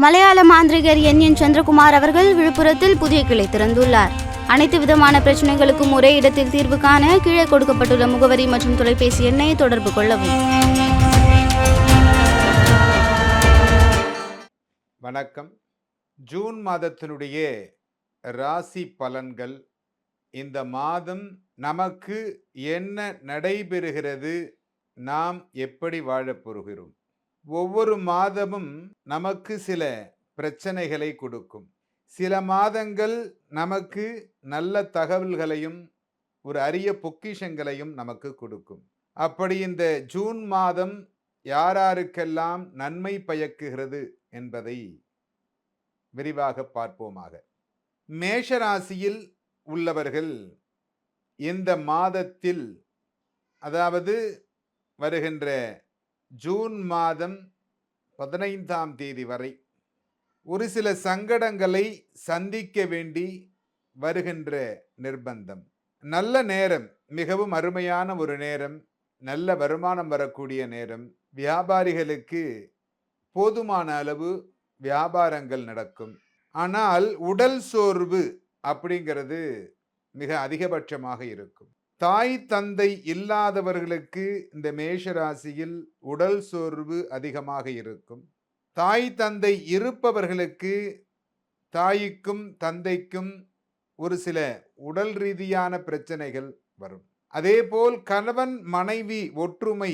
மலையாள மாந்திரிகர் என். என். சந்திரகுமார் அவர்கள் விழுப்புரத்தில் புதிய கிளை திறந்துள்ளார். அனைத்து விதமான பிரச்சனைகளுக்கும் ஒரே இடத்தில் தீர்வு காண கீழே கொடுக்கப்பட்டுள்ள முகவரி மற்றும் தொலைபேசி எண்ணை தொடர்பு கொள்ளவும். வணக்கம். ஜூன் மாதத்தினுடைய ராசி பலன்கள். இந்த மாதம் நமக்கு என்ன நடைபெறுகிறது? நாம் எப்படி வாழப் போகிறோம்? ஒவ்வொரு மாதமும் நமக்கு சில பிரச்சனைகளை கொடுக்கும். சில மாதங்கள் நமக்கு நல்ல தகவல்களையும் ஒரு அரிய பொக்கிஷங்களையும் நமக்கு கொடுக்கும். அப்படி இந்த ஜூன் மாதம் யாராருக்கெல்லாம் நன்மை பயக்குகிறது என்பதை விரிவாக பார்ப்போமாக. மேஷராசியில் உள்ளவர்கள் இந்த மாதத்தில் அதாவது வருகின்ற ஜூன் மாதம் பதினைந்தாம் தேதி வரை ஒரு சில சங்கடங்களை சந்திக்க வேண்டி வருகின்ற நிர்பந்தம். நல்ல நேரம் மிகவும் அருமையான ஒரு நேரம் நல்ல வருமானம் வரக்கூடிய நேரம். வியாபாரிகளுக்கு போதுமான அளவு வியாபாரங்கள் நடக்கும். ஆனால் உடல் சோர்வு அப்படிங்கிறது மிக அதிகபட்சமாக இருக்கும். தாய் தந்தை இல்லாதவர்களுக்கு இந்த மேஷ ராசியில் உடல் சோர்வு அதிகமாக இருக்கும். தாய் தந்தை இருப்பவர்களுக்கு தாய்க்கும் தந்தைக்கும் ஒரு சில உடல் ரீதியான பிரச்சனைகள் வரும். அதேபோல் கணவன் மனைவி ஒற்றுமை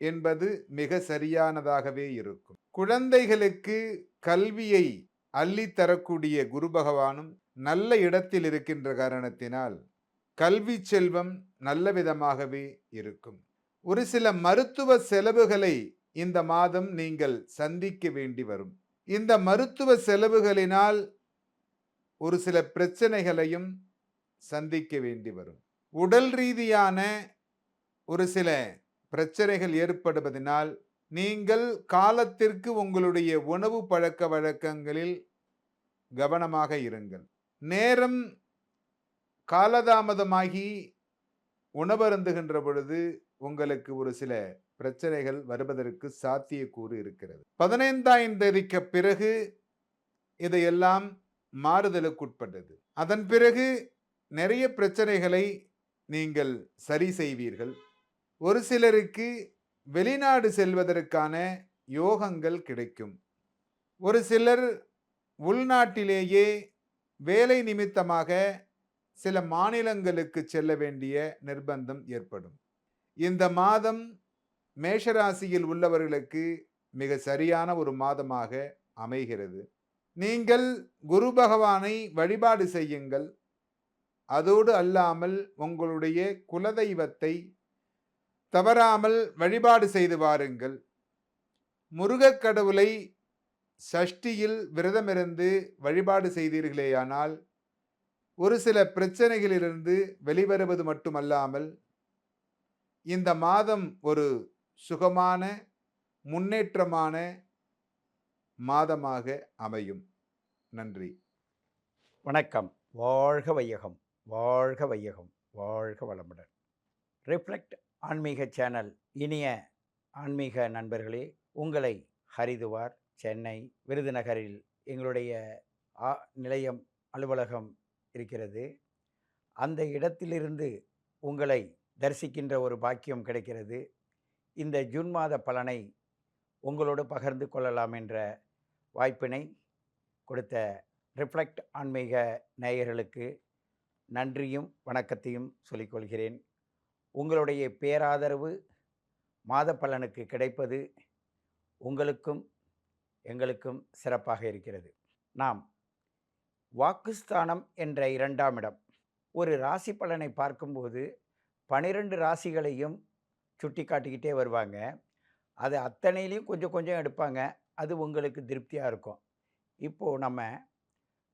என்பது மிக சரியானதாகவே இருக்கும். குழந்தைகளுக்கு கல்வியை அள்ளித் தரக்கூடிய குரு பகவானும் நல்ல இடத்தில் இருக்கின்ற காரணத்தினால் கல்வி செல்வம் நல்ல விதமாகவே இருக்கும். ஒரு சில மருத்துவ செலவுகளை இந்த மாதம் நீங்கள் சந்திக்க வேண்டி வரும். இந்த மருத்துவ செலவுகளினால் ஒரு சில பிரச்சனைகளையும் சந்திக்க வேண்டி வரும். உடல் ரீதியான ஒரு சில பிரச்சனைகள் ஏற்படுவதனால் நீங்கள் காலத்திற்கு உங்களுடைய உணவு பழக்க வழக்கங்களில் கவனமாக இருங்கள். நேரம் காலதாமதமாகி உணவருந்துகின்ற பொழுது உங்களுக்கு ஒரு சில பிரச்சனைகள் வருவதற்கு சாத்தியக்கூறு இருக்கிறது. பதினைந்தாம் தேதிக்கு பிறகு இதையெல்லாம் மாறுதலுக்குட்பட்டது அதன் பிறகு நிறைய பிரச்சனைகளை நீங்கள் சரி செய்வீர்கள். ஒரு சிலருக்கு வெளிநாடு செல்வதற்கான யோகங்கள் கிடைக்கும். ஒரு சிலர் உள்நாட்டிலேயே வேலை நிமித்தமாக சில மாநிலங்களுக்கு செல்ல வேண்டிய நிர்பந்தம் ஏற்படும். இந்த மாதம் மேஷராசியில் உள்ளவர்களுக்கு மிக சரியான ஒரு மாதமாக அமைகிறது. நீங்கள் குரு பகவானை வழிபாடு செய்யுங்கள். அதோடு அல்லாமல் உங்களுடைய குலதெய்வத்தை தவறாமல் வழிபாடு செய்து வாருங்கள். முருகக் கடவுளை சஷ்டியில் விரதமிருந்து வழிபாடு செய்தீர்களேயானால் ஒரு சில பிரச்சனைகளிலிருந்து வெளிவருவது மட்டுமல்லாமல் இந்த மாதம் ஒரு சுகமான முன்னேற்றமான மாதமாக அமையும். நன்றி. வணக்கம். வாழ்க வையகம். வாழ்க வையகம். வாழ்க வளமுடன். ரிஃப்ளெக்ட் ஆன்மீக சேனல் இனிய ஆன்மீக நண்பர்களே உங்களை ஹரிதுவார் சென்னை விருதுநகரில் எங்களுடைய ஆ- நிலையம் அலுவலகம் இருக்கிறது. அந்த இடத்திலிருந்து உங்களை தரிசிக்கின்ற ஒரு பாக்கியம் கிடைக்கிறது. இந்த ஜூன் மாத பலனை உங்களோடு பகிர்ந்து கொள்ளலாம் என்ற வாய்ப்பினை கொடுத்த ரிஃப்ளெக்ட் ஆன்மீக நேயர்களுக்கு நன்றியும் வணக்கத்தையும் சொல்லிக்கொள்கிறேன். உங்களுடைய பேராதரவு மாத பலனுக்கு கிடைப்பது உங்களுக்கும் எங்களுக்கும் சிறப்பாக இருக்கிறது. நாம் வாக்குஸ்தானம் என்ற இரண்டாம் இடம். ஒரு ராசி பலனை பார்க்கும்போது பனிரெண்டு ராசிகளையும் சுட்டி காட்டிக்கிட்டே வருவாங்க. அது அத்தனையிலையும் கொஞ்சம் கொஞ்சம் எடுப்பாங்க. அது உங்களுக்கு திருப்தியாக இருக்கும். இப்போது நம்ம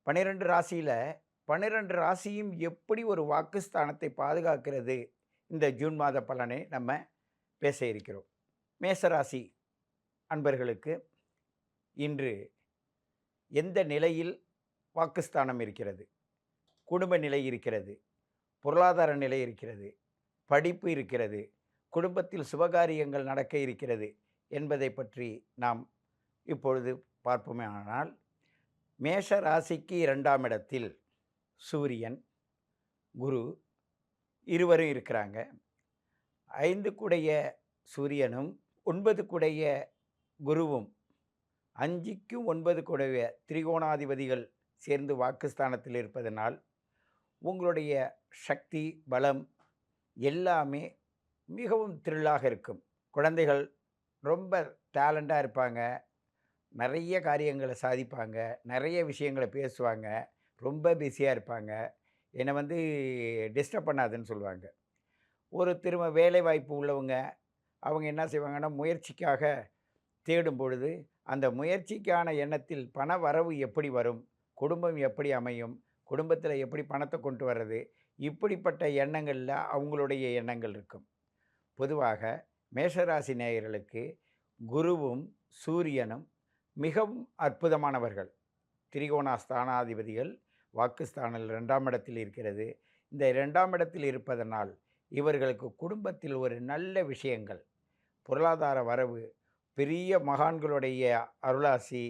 பன்னிரெண்டு ராசியில் பன்னிரெண்டு ராசியும் எப்படி ஒரு வாக்குஸ்தானத்தை பாதுகாக்கிறது? இந்த ஜூன் மாத பலனை நம்ம பேச இருக்கிறோம். மேசராசி அன்பர்களுக்கு இன்று எந்த நிலையில் வாக்குஸ்தானம் இருக்கிறது. குடும்ப நிலை இருக்கிறது. பொருளாதார நிலை இருக்கிறது. படிப்பு இருக்கிறது. குடும்பத்தில் சுபகாரியங்கள் நடக்க இருக்கிறது என்பதை பற்றி நாம் இப்பொழுது பார்ப்போமே. ஆனால் மேஷ ராசிக்கு இரண்டாம் இடத்தில் சூரியன் குரு இருவரும் இருக்கிறாங்க. ஐந்து கூடைய சூரியனும் ஒன்பது கூடைய குருவும் அஞ்சுக்கும் ஒன்பது கூடைய திரிகோணாதிபதிகள் சேர்ந்து வாக்குஸ்தானத்தில் இருப்பதனால் உங்களுடைய சக்தி பலம் எல்லாமே மிகவும் த்ரில்லாக இருக்கும். குழந்தைகள் ரொம்ப டேலண்ட்டாக இருப்பாங்க. நிறைய காரியங்களை சாதிப்பாங்க. நிறைய விஷயங்களை பேசுவாங்க. ரொம்ப பிஸியாக இருப்பாங்க. என்னை வந்து டிஸ்டர்ப் பண்ணாதுன்னு சொல்லுவாங்க. ஒரு திரும்ப வேலை வாய்ப்பு உள்ளவங்க அவங்க என்ன செய்வாங்கன்னா முயற்சிக்காக தேடும் பொழுது அந்த முயற்சிக்கான எண்ணத்தில் பண வரவு எப்படி வரும்? குடும்பம் எப்படி அமையும் குடும்பத்தில் எப்படி பணத்தை கொண்டு வர்றது இப்படிப்பட்ட எண்ணங்களில் அவங்களுடைய எண்ணங்கள் இருக்கும். பொதுவாக மேஷராசி நேயர்களுக்கு குருவும் சூரியனும் மிகவும் அற்புதமானவர்கள். திரிகோணா ஸ்தானாதிபதிகள் வாக்குஸ்தானில் ரெண்டாம் இடத்தில் இருக்கிறது. இந்த இரண்டாம் இடத்தில் இருப்பதனால் இவர்களுக்கு குடும்பத்தில் ஒரு நல்ல விஷயங்கள். பொருளாதார வரவு பெரிய மகான்களுடைய அருளாசி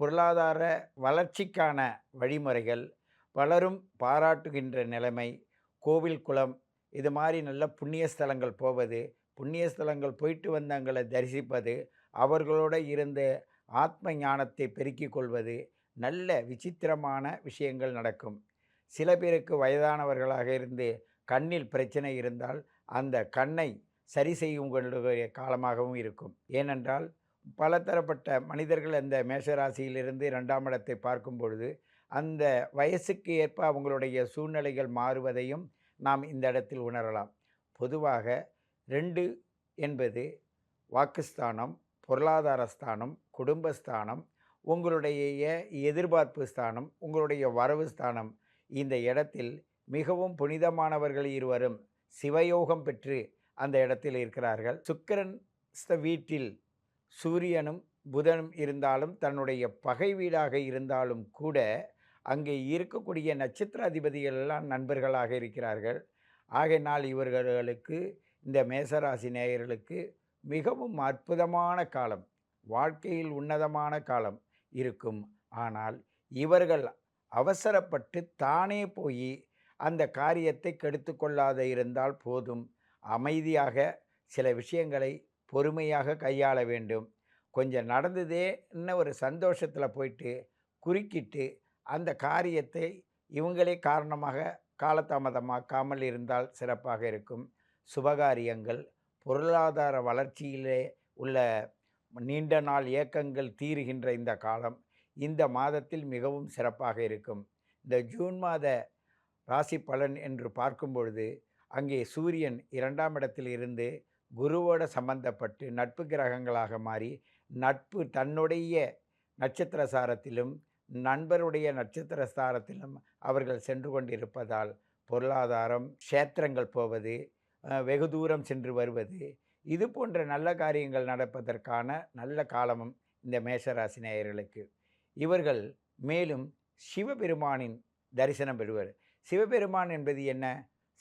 பொருளாதார வளர்ச்சிக்கான வழிமுறைகள் பலரும் பாராட்டுகின்ற நிலைமை கோவில் குளம் இது மாதிரி நல்ல புண்ணிய ஸ்தலங்கள் போவது புண்ணிய ஸ்தலங்கள் போயிட்டு வந்தவங்களை தரிசிப்பது அவர்களோட இருந்து ஆத்ம ஞானத்தை பெருக்கிக் கொள்வது நல்ல விசித்திரமான விஷயங்கள் நடக்கும். சில பேருக்கு வயதானவர்களாக இருந்து கண்ணில் பிரச்சனை இருந்தால் அந்த கண்ணை சரி செய்யும் காலமாகவும் இருக்கும். ஏனென்றால் பலதரப்பட்ட மனிதர்கள் அந்த மேஷராசியிலிருந்து ரெண்டாம் இடத்தை பார்க்கும் பொழுது அந்த வயசுக்கு ஏற்ப அவங்களுடைய சூழ்நிலைகள் மாறுவதையும் நாம் இந்த இடத்தில் உணரலாம். பொதுவாக ரெண்டு என்பது வாக்குஸ்தானம் பொருளாதார ஸ்தானம் குடும்பஸ்தானம் உங்களுடைய எதிர்பார்ப்பு ஸ்தானம் உங்களுடைய வரவு ஸ்தானம். இந்த இடத்தில் மிகவும் புனிதமானவர்கள் இருவரும் சிவயோகம் பெற்று அந்த இடத்தில் இருக்கிறார்கள். சுக்கரன் ஸ்த வீட்டில் சூரியனும் புதனும் இருந்தாலும் தன்னுடைய பகை வீடாக இருந்தாலும் கூட அங்கே இருக்கக்கூடிய நட்சத்திர அதிபதிகள் எல்லாம் நண்பர்களாக இருக்கிறார்கள். ஆகையினால் இவர்களுக்கு இந்த மேசராசி நேயர்களுக்கு மிகவும் அற்புதமான காலம் வாழ்க்கையில் உன்னதமான காலம் இருக்கும். ஆனால் இவர்கள் அவசரப்பட்டு தானே போய் அந்த காரியத்தை கெடுத்து கொள்ளாத இருந்தால் போதும். அமைதியாக சில விஷயங்களை பொறுமையாக கையாள வேண்டும். கொஞ்சம் நடந்ததே இன்னும் ஒரு சந்தோஷத்தில் போயிட்டு குறுக்கிட்டு அந்த காரியத்தை இவங்களே காரணமாக காலதாமதமாக்காமல் இருந்தால் சிறப்பாக இருக்கும். சுபகாரியங்கள் பொருளாதார வளர்ச்சியிலே உள்ள நீண்ட நாள் இயக்கங்கள் தீருகின்ற இந்த காலம் இந்த மாதத்தில் மிகவும் சிறப்பாக இருக்கும். இந்த ஜூன் மாத ராசி பலன் என்று பார்க்கும் பொழுது அங்கே சூரியன் இரண்டாம் இடத்தில் இருந்து குருவோட சம்பந்தப்பட்டு நட்பு கிரகங்களாக மாறி நட்பு தன்னுடைய நட்சத்திர சாரத்திலும் நண்பருடைய நட்சத்திர சாரத்திலும் அவர்கள் சென்று கொண்டிருப்பதால் பொருளாதாரம் க்ஷேத்திரங்கள் போவது வெகு தூரம் சென்று வருவது இது போன்ற நல்ல காரியங்கள் நடப்பதற்கான நல்ல காலமும் இந்த மேஷராசி நேயர்களுக்கு. இவர்கள் மேலும் சிவபெருமானின் தரிசனம் பெறுவர். சிவபெருமான் என்பது என்ன?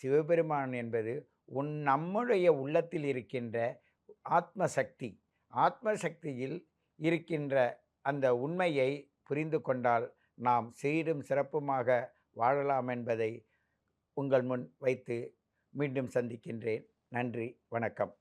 சிவபெருமான் என்பது உன் நம்முடைய உள்ளத்தில் இருக்கின்ற ஆத்ம சக்தி ஆத்ம சக்தியில் இருக்கின்ற அந்த உண்மையை புரிந்து கொண்டால் நாம் சீரும் சிறப்புமாக வாழலாம் என்பதை உங்கள் முன் வைத்து மீண்டும் சந்திக்கின்றேன். நன்றி வணக்கம்.